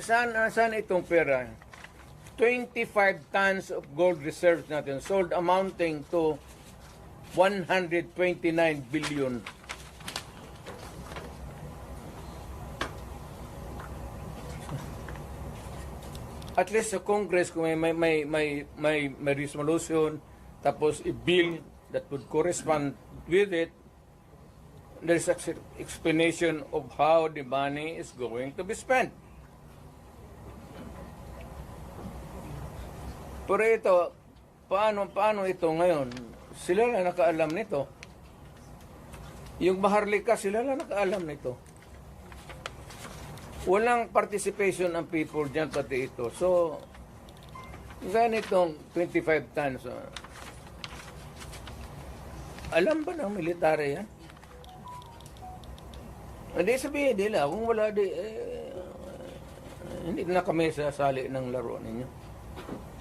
saan, saan itong pera? 25 tons of gold reserves natin sold amounting to 129 billion. At least sa Congress kung may may may may, may, may resolution tapos i-bill that would correspond with it there's an explanation of how the money is going to be spent. Pero ito, paano, paano ito ngayon? Sila na nakaalam nito. Yung Maharlika, sila na nakaalam nito. Walang participation ng people dyan pati ito. So, ganitong 25 tons. ah, alam ba ng military yan? Hindi sabihin nila, kung wala di, eh, hindi na kami sasali ng laro ninyo.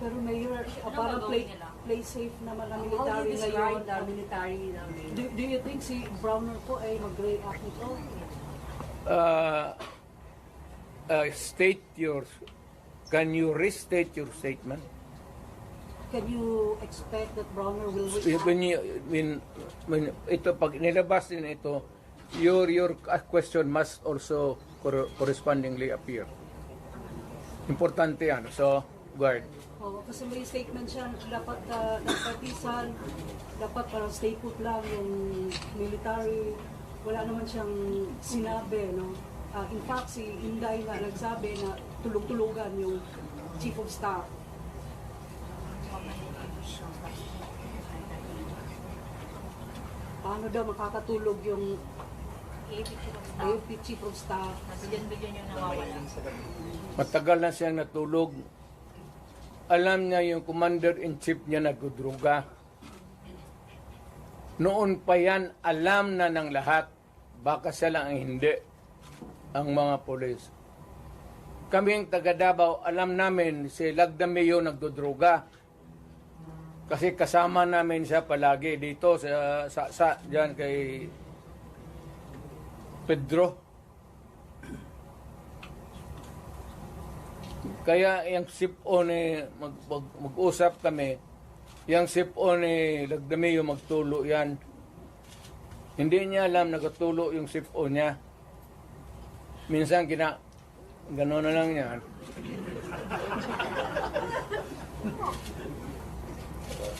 Pero Mayor, uh, parang play, play safe naman ang How do you military ngayon. the military namin? Do, do you think si Browner po ay mag-react nito? Uh, uh, state your, can you restate your statement? Can you expect that Browner will react? When, you, when, when ito, pag nilabas din ito, your, your question must also cor- correspondingly appear. Importante yan. So, guard. Oo, kasi may statement siya, dapat uh, nagpatisan, dapat parang stay put lang yung military. Wala naman siyang sinabi, no? Ah, in fact, si Inday nga nagsabi na tulog-tulugan yung chief of staff. Paano daw makakatulog yung AFP chief of staff? Bilyon-bilyon yung nawawala. Matagal na siyang natulog. Alam niya yung commander-in-chief niya nagdudruga. Noon pa yan, alam na ng lahat. Baka siya lang ang hindi. Ang mga polis. Kaming taga Davao, alam namin si Lagdameo nagdudruga. Kasi kasama namin siya palagi dito sa, sa, sa dyan kay Pedro. Kaya yung sip-on eh, mag, mag, mag-usap kami, yung sip-on eh, Lagdameo magtulo yan. Hindi niya alam nagatulo yung sip-on niya. Minsan kina, gano'n na lang yan.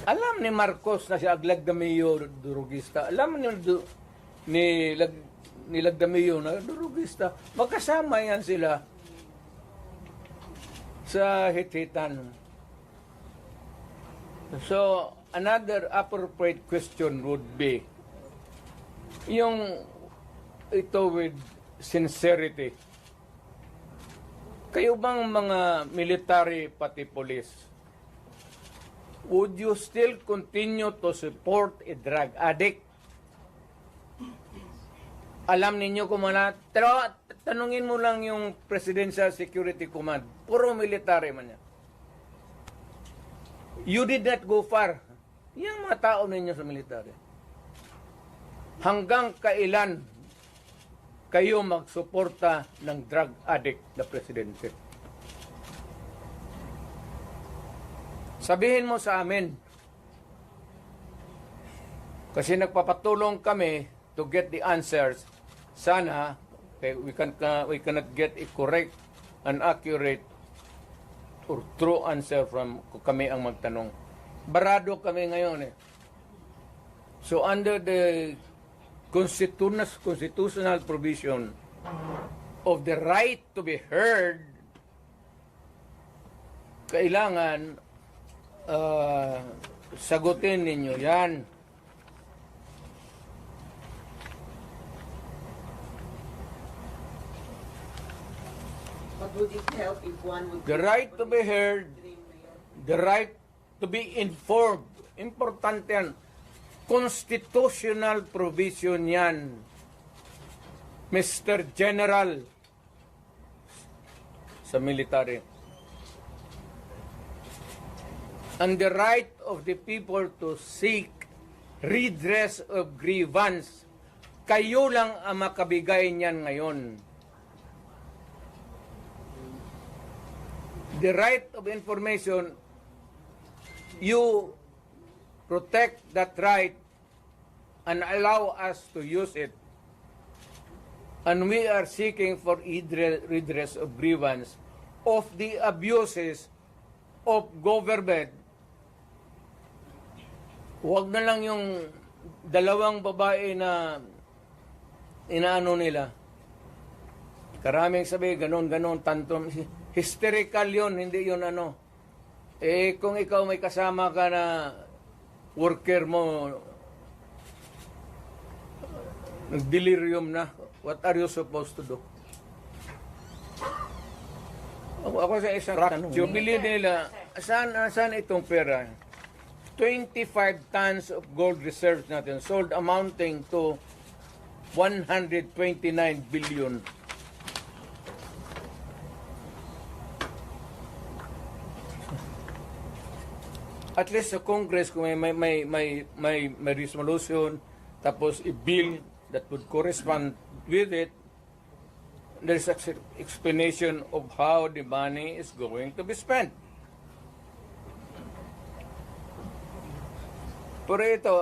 Alam ni Marcos na si Aglagdameo durugista. Alam ni, du- ni, Lag, ni Lagdameo na durugista. Magkasama yan sila sa hit-hitan. So, another appropriate question would be, yung ito with sincerity. Kayo bang mga military pati police, would you still continue to support a drug addict? Alam ninyo kung mana, pero tanungin mo lang yung Presidential Security Command. Puro military man yan. You did not go far. Yung mga tao ninyo sa military. Hanggang kailan kayo magsuporta ng drug addict na presidente? Sabihin mo sa amin. Kasi nagpapatulong kami to get the answers. Sana okay, we can uh, we cannot get a correct and accurate or true answer from kami ang magtanong. Barado kami ngayon eh. So under the constitutional provision of the right to be heard, kailangan uh, sagutin ninyo yan. Would it help if one would... The right to be heard, the right to be informed. Importante yan. Constitutional provision yan. Mr. General sa military. And the right of the people to seek redress of grievance. Kayo lang ang makabigay niyan ngayon. The right of information, you protect that right and allow us to use it. And we are seeking for redre- redress of grievance of the abuses of government. Huwag na lang yung dalawang babae na inaano nila. Karaming sabi, ganon, ganon, tantom. Hysterical yun, hindi yun ano. Eh, kung ikaw may kasama ka na worker mo, nag-delirium na, what are you supposed to do? Ako, ako sa isang tanong. Bili nila, saan, saan itong pera? 25 tons of gold reserves natin sold amounting to 129 billion. At least sa Congress kung may may may may, may, may resolution tapos i-bill that would correspond with it there's ex- explanation of how the money is going to be spent. Pero ito,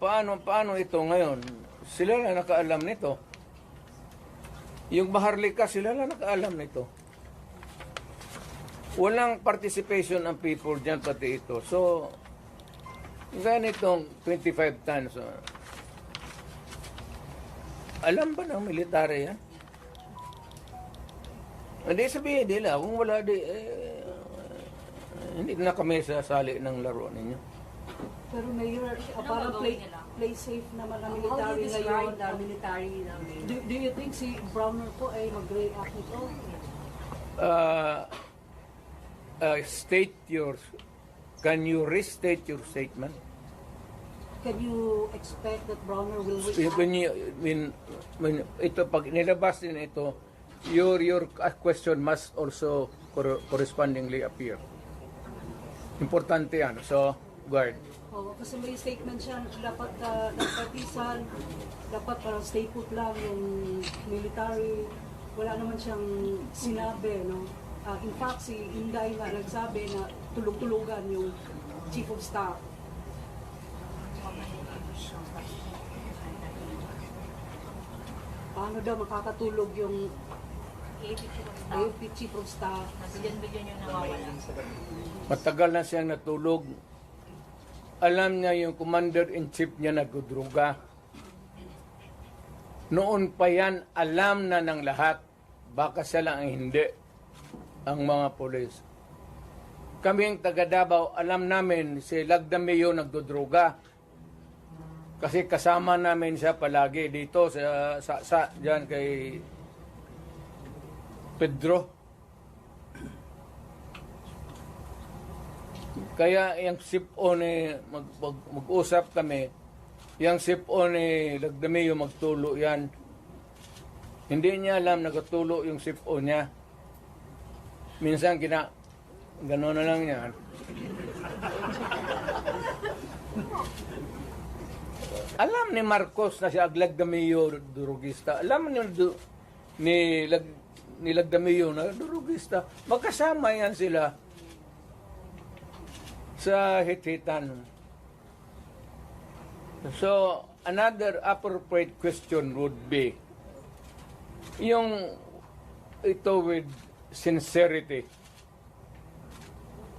paano, paano ito ngayon? Sila na nakaalam nito. Yung Maharlika, sila na nakaalam nito. Walang participation ng people dyan, pati ito. So, ganitong 25 tons. ah, alam ba ng military yan? Hindi sabihin nila, kung wala di, eh, hindi na kami sasali ng laro ninyo. Pero Mayor, uh, parang play, play safe naman ang How do military you describe ngayon. the military namin? Do, do you think si Browner po ay mag-react nito? uh, uh, state your, can you restate your statement? Can you expect that Browner will react? When you, when, when ito, pag nilabas din ito, your, your question must also cor- correspondingly appear. Importante yan. So, guard. Oo, kasi may statement siya, dapat uh, nagpatisan, dapat parang stay put lang yung military. Wala naman siyang sinabi, no? Ah, in fact, si Inday nga nagsabi na tulog-tulugan yung chief of staff. Paano daw makakatulog yung AFP chief of staff? Bilyon-bilyon yung nawawala. Matagal na siyang natulog. Alam niya yung commander-in-chief niya nagdudruga. Noon pa yan, alam na ng lahat. Baka siya lang ang hindi. Ang mga polis. Kaming taga Davao, alam namin si Lagdameo nagdudruga. Kasi kasama namin siya palagi dito sa, sa, sa dyan kay Pedro. Kaya yung sip-on eh, mag, mag, mag-usap kami, yung sip-on eh, Lagdameo magtulo yan. Hindi niya alam nagatulo yung sip-on niya. Minsan kina, gano'n na lang yan. Alam ni Marcos na si Lagdameo durugista. Alam ni, du- ni, Lag, ni Lagdameo na durugista. Magkasama yan sila sa hit-hitan. So, another appropriate question would be, yung ito with sincerity.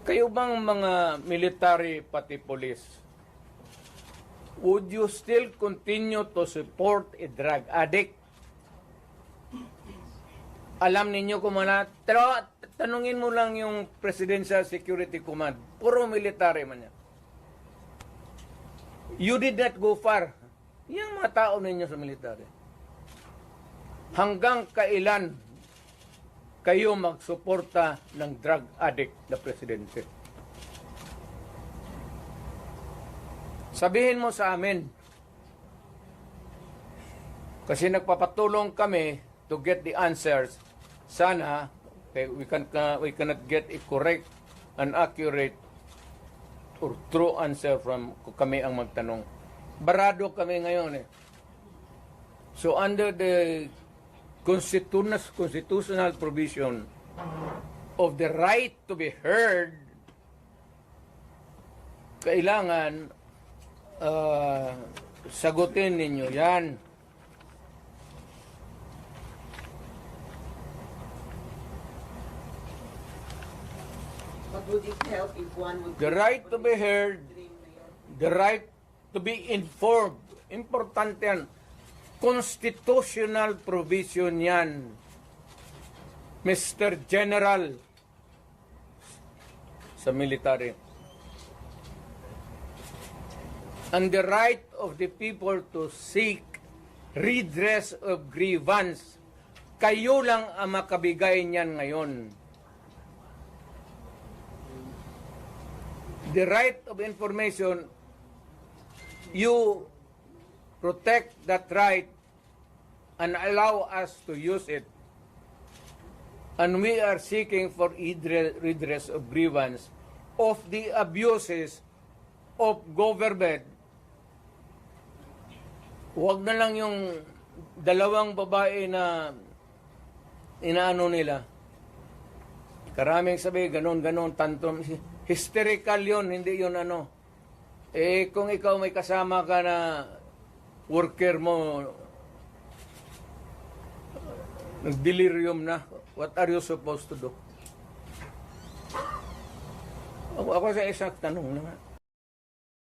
Kayo bang mga military pati police, would you still continue to support a drug addict? Alam ninyo kung mana, pero tanungin mo lang yung Presidential Security Command. Puro military man yan. You did not go far. Yung mga tao ninyo sa military. Hanggang kailan kayo magsuporta ng drug addict na presidente? Sabihin mo sa amin. Kasi nagpapatulong kami to get the answers. Sana okay, we can uh, we cannot get a correct and accurate or true answer from kami ang magtanong. Barado kami ngayon eh. So under the constitutional provision of the right to be heard, kailangan ah, sagutin ninyo yan. The right to be heard, the right to be informed. Importante yan. Constitutional provision yan. Mr. General sa military. And the right of the people to seek redress of grievance. Kayo lang ang makabigay niyan ngayon. the right of information, you protect that right and allow us to use it. And we are seeking for redre- redress of grievance of the abuses of government. Huwag na lang yung dalawang babae na inaano nila. Karaming sabi, ganon, ganon, tantrum. Hysterical yun, hindi yun ano. Eh, kung ikaw may kasama ka na worker mo, nag-delirium na, what are you supposed to do? Ako, ako sa isang tanong na nga.